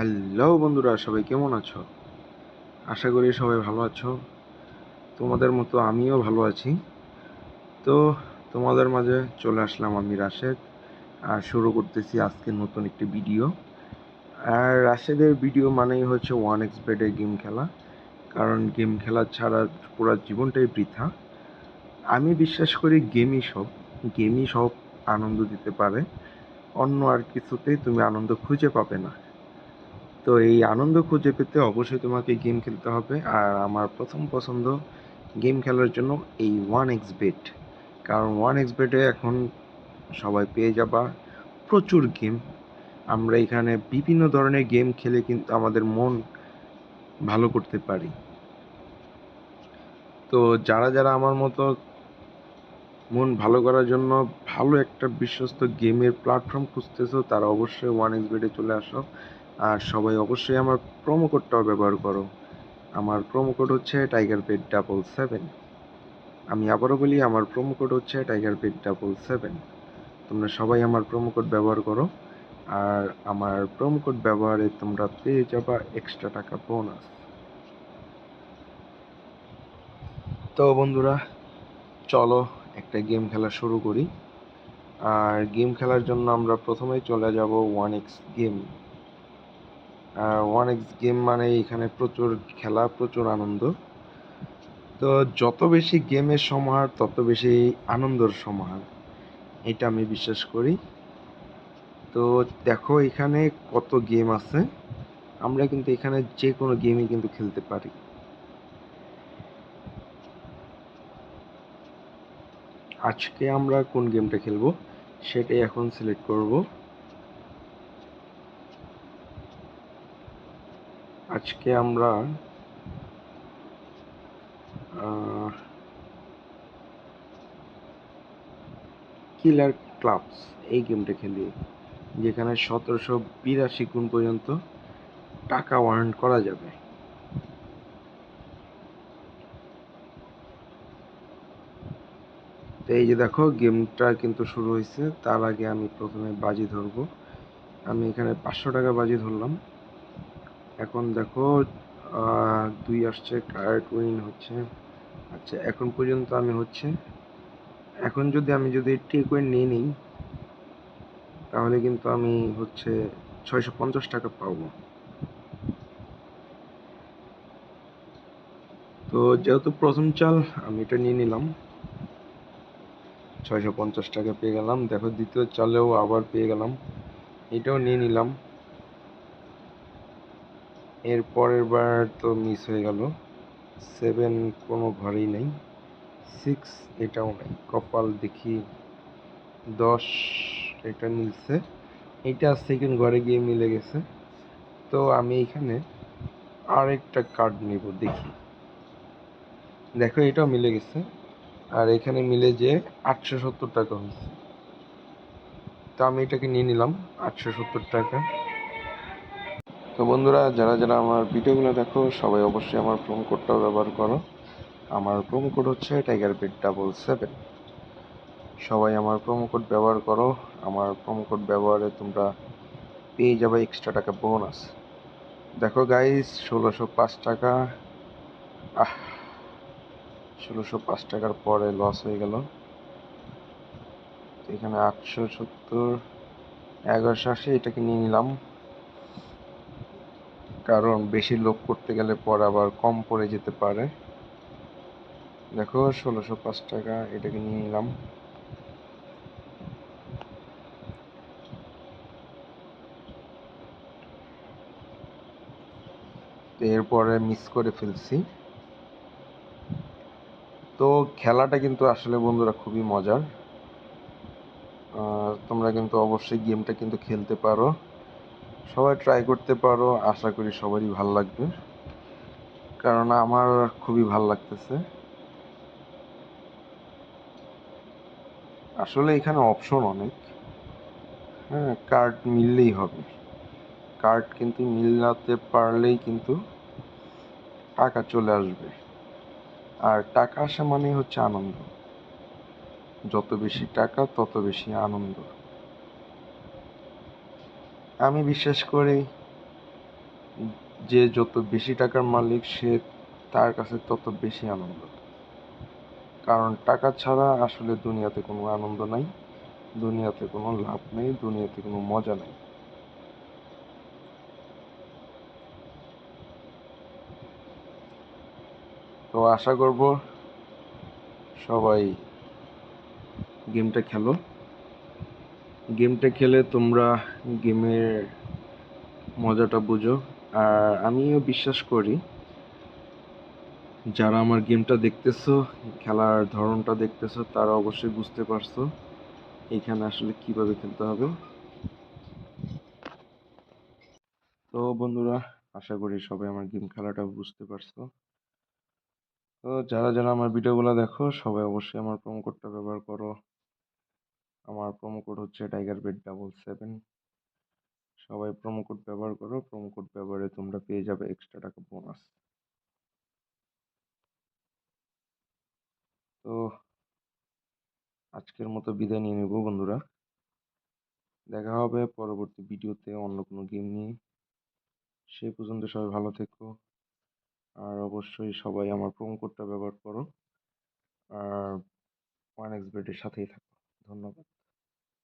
Hello বন্ধুরা, সবাই কেমন আছো? আশা করি সবাই ভালো আছো। তোমাদের মতো আমিও ভালো আছি। তো তোমাদের মাঝে চলে আসলাম আমি রাশেদ, আর শুরু করতেছি আজকে নতুন একটি ভিডিও। আর রাশেদের ভিডিও মানেই হচ্ছে ওয়ান এক্স বেডে গেম খেলা, কারণ গেম খেলা ছাড়া পুরো জীবনটাই বৃথা। আমি বিশ্বাস করি গেমই সব গেমই সব আনন্দ দিতে পারে। অন্য আর কিছুতেই তুমি আনন্দ খুঁজে পাবে না। তো এই আনন্দ খুঁজে পেতে অবশ্যই তোমাকে গেম খেলতে হবে। আর আমার প্রথম পছন্দ গেম খেলার জন্য এই ওয়ান এক্স বেট কারণ ওয়ান এক্স বেটে এখন সবাই পেয়ে যাবা। প্রচুর গেম। আমরা এখানে বিভিন্ন ধরনের গেম খেলে কিন্তু আমাদের মন ভালো করতে পারি। তো যারা যারা আমার মতো মন ভালো করার জন্য ভালো একটা বিশ্বস্ত গেমের প্ল্যাটফর্ম খুঁজতেছো, তারা অবশ্যই ওয়ান এক্স বেটে চলে আসো। আর সবাই অবশ্যই আমার প্রোমো কোডটাও ব্যবহার করো। আমার প্রোমো কোড হচ্ছে টাইগার পেড ডাবল সেভেন আমি আবারও বলি, আমার প্রোমো কোড হচ্ছে টাইগার পেড ডাবল সেভেন তোমরা সবাই আমার প্রোমো কোড ব্যবহার করো। আর আমার প্রোমো কোড ব্যবহারে তোমরা পেয়ে যাবা এক্সট্রা টাকা বোনাস তো বন্ধুরা, চলো একটা গেম খেলা শুরু করি। আর গেম খেলার জন্য আমরা প্রথমেই চলে যাব one X game X game মানে এখানে প্রচুর খেলা, প্রচুর আনন্দ। তো যত বেশি গেমের সমাহার, তত বেশি আনন্দর সমাহার। এটা আমি বিশ্বাস করি। তো দেখো এখানে কত গেম আছে। আমরা কিন্তু এখানে যে কোনো গেমই কিন্তু খেলতে পারি। আজকে আমরা কোন গেমটা খেলব? সেটাই এখন সিলেক্ট করব। আজকে আমরা কিলার ক্লাবস এই গেমটা খেলি, যেখানে সতেরোশো বিরাশি গুণ পর্যন্ত টাকা ওয়ারেন্ট করা যাবে। তো এই যে দেখো, গেমটা কিন্তু শুরু হয়েছে, তার আগে আমি প্রথমে বাজি ধরবো। আমি এখানে পাঁচশো টাকা বাজি ধরলাম। এখন দেখো দুই আসছে, কার্ড উইন হচ্ছে। আচ্ছা এখন পর্যন্ত আমি হচ্ছে, এখন যদি আমি যদি টেক উইন নিয়ে নিই, তাহলে কিন্তু আমি হচ্ছে ছয়শো পঞ্চাশ টাকা পাবো। তো যেহেতু প্রথম চাল, আমি এটা নিয়ে নিলাম। ছয়শো পঞ্চাশ টাকা পেয়ে গেলাম। দেখো, দ্বিতীয় চালেও আবার পেয়ে গেলাম। এটাও নিয়ে নিলাম। এর পরের বার তো মিস হয়ে গেল। সেভেন কোনো ঘরেই নেই। সিক্স এটাও নেই। কপাল দেখি দশ এটা মিলছে। এটা সেকেন্ড ঘরে গিয়ে মিলে গেছে। তো আমি এখানে আরেকটা কার্ড নেব, দেখি। দেখো, এটাও মিলে গেছে। আর এখানে মিলে যে আটশো সত্তর টাকা হয়েছে। তো আমি এটাকে নিয়ে নিলাম আটশো সত্তর টাকা। তো বন্ধুরা, যারা যারা আমার ভিডিওগুলো দেখো, সবাই অবশ্যই আমার প্রোমো কোডটাও ব্যবহার করো। আমার প্রোমো কোড হচ্ছে টাইগার পেড ডাবল সেভেন সবাই আমার প্রোমো কোড ব্যবহার করো। আমার প্রোমো কোড ব্যবহারে তোমরা পেয়ে যাবে এক্সট্রা টাকা বোনাস দেখো গাইস ষোলোশো পাঁচ টাকা। আহ, ষোলোশো পাঁচ টাকার পরে লস হয়ে গেল। এখানে আটশো সত্তর, এগারোশো আশি, এটাকে নিয়ে নিলাম। কারণ বেশি লোক করতে গেলে পর আবার কম পড়ে যেতে পারে। দেখো, ষোলোশো পাঁচ টাকা এটাকে নিয়ে নিলাম। এরপরে মিস করে ফেলছি। তো খেলাটা কিন্তু আসলে বন্ধুরা খুবই মজার। তোমরা কিন্তু অবশ্যই গেমটা কিন্তু খেলতে পারো। সবাই ট্রাই করতে পারো, আশা করি সবারই ভালো লাগবে। কারণ আমার খুবই ভালো লাগতেছে। আসলে এখানে অপশন অনেক। হ্যাঁ কার্ড মিললেই হবে। কার্ড কিন্তু মিলাতে পারলেই কিন্তু টাকা চলে আসবে। আর টাকা আসা মানে হচ্ছে আনন্দ। যত বেশি টাকা, তত বেশি আনন্দ। আমি বিশ্বাস করি যে যত বেশি টাকার মালিক সে তার কাছে তত বেশি আনন্দ। কারণ টাকা ছাড়া আসলে দুনিয়াতে কোনো আনন্দ নাই, দুনিয়াতে কোনো লাভ নেই, দুনিয়াতে কোনো মজা নেই। তো আশা করব সবাই গেমটা খেলো। গেমটা খেলে তোমরা গেমের মজাটা বুঝো। আর আমিও বিশ্বাস করি, যারা আমার গেমটা দেখতেছো, খেলার ধরনটা দেখতেছো, তারা অবশ্যই বুঝতে পারছ এখানে আসলে কীভাবে খেলতে হবে। তো বন্ধুরা, আশা করি সবাই আমার গেম খেলাটা বুঝতে পারছ। তো যারা যারা আমার ভিডিওগুলো দেখো, সবাই অবশ্যই আমার প্রোমো কোডটা ব্যবহার করো। আমার প্রোমো কোড হচ্ছে টাইগার বেড ডাবল সেভেন সবাই প্রোমো কোড ব্যবহার করো প্রোমো কোড ব্যবহারে তোমরা পেয়ে যাবে এক্সট্রা টাকা বোনাস তো আজকের মতো বিদায় নিয়ে নেব বন্ধুরা। দেখা হবে পরবর্তী ভিডিওতে অন্য কোনো গেম নিয়ে। সেই পর্যন্ত সবাই ভালো থেকো। আর অবশ্যই সবাই আমার প্রোমো কোডটা ব্যবহার করো। আর ওয়ান এক্স বেডের সাথেই থাকো। ধন্যবাদ।